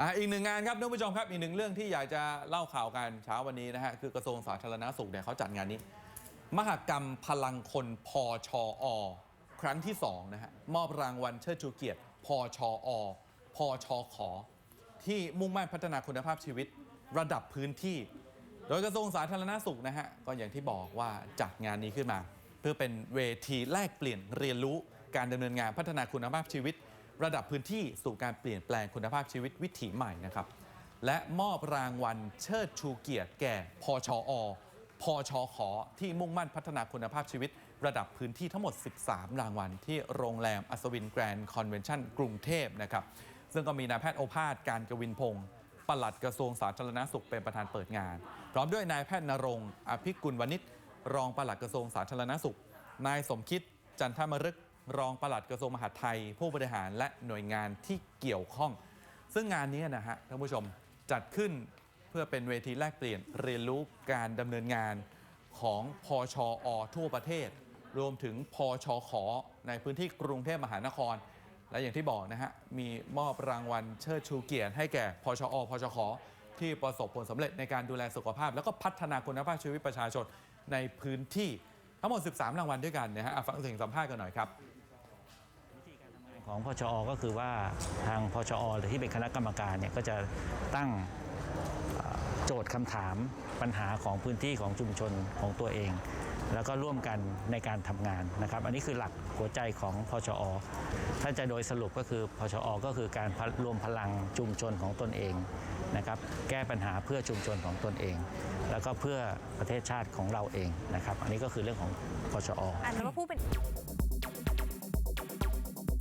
อะอีกหนึ่งงานครับท่านผู้ชมครับอีกหนึ่งเรื่องที่อยากจะเล่าข่าวกันเช้าวันนี้นะฮะคือกระทรวงสาธารณสุขเนี่ยเขาจัดงานนี้ มหกรรมพลังคนพอชอครั้งที่2นะฮะมอบรางวัลเชิดชูเกียรติพอชอพอชอขอ ที่มุ่งมั่นพัฒนาคุณภาพชีวิตระดับพื้นที่ โดยกระทรวงสาธารณสุขนะฮะก็อย่างที่บอกว่าจัดงานนี้ขึ้นมา เพื่อเป็นเวทีแลกเปลี่ยนเรียนรู้การดำเนินงานพัฒนาคุณภาพชีวิต ระดับพื้นที่สู่การเปลี่ยนแปลงคุณภาพชีวิตวิถีใหม่นะครับ และมอบรางวัลเชิดชูเกียรติแก่พชอพชขอที่มุ่งมั่นพัฒนาคุณภาพชีวิต ระดับพื้นที่ทั้งหมด 13 รางวัล ที่โรงแรมอัศวินแกรนด์คอนเวนชั่นกรุงเทพนะครับ ซึ่งก็มีนายแพทย์โอภาสการกวินพงศ์ปลัดกระทรวงสาธารณสุขเป็นประธานเปิดงาน พร้อมด้วยนายแพทย์นรงค์อภิกุลวณิชรองปลัดกระทรวงสาธารณสุข นายสมคิดจันทมรึก รองปลัดกระทรวงมหาดไทย ผู้บริหารและหน่วยงานที่เกี่ยวข้อง ซึ่งงานนี้นะฮะท่านผู้ชมจัดขึ้นเพื่อเป็นเวทีแลกเปลี่ยนเรียนรู้การดำเนินงานของพอชอทั่วประเทศ รวมถึงพอชอขอในพื้นที่กรุงเทพมหานคร และอย่างที่บอกนะฮะมีมอบรางวัลเชิดชูเกียรติให้แก่พชอพชขที่ประสบผลสำเร็จในการดูแลสุขภาพ แล้วก็พัฒนาคุณภาพชีวิตประชาชนในพื้นที่ ทั้งหมด 13 รางวัลด้วยกันนะฮะอะฟังเสียงสัมภาษณ์กันหน่อยครับ ของพชอ ก็คือว่าทางพชอหรือที่เป็นคณะกรรมการเนี่ยก็จะตั้ง โจทย์คำถามปัญหาของพื้นที่ของชุมชนของตัวเอง แล้วก็ร่วมกันในการทำงานนะครับ อันนี้คือหลักหัวใจของพชอ ถ้าจะโดยสรุปก็คือพชอ ก็คือการรวมพลังชุมชนของตนเองนะครับ แก้ปัญหาเพื่อชุมชนของตนเอง แล้วก็เพื่อประเทศชาติของเราเองนะครับ อันนี้ก็คือเรื่องของพชออันนั้ว่าผู้เป็น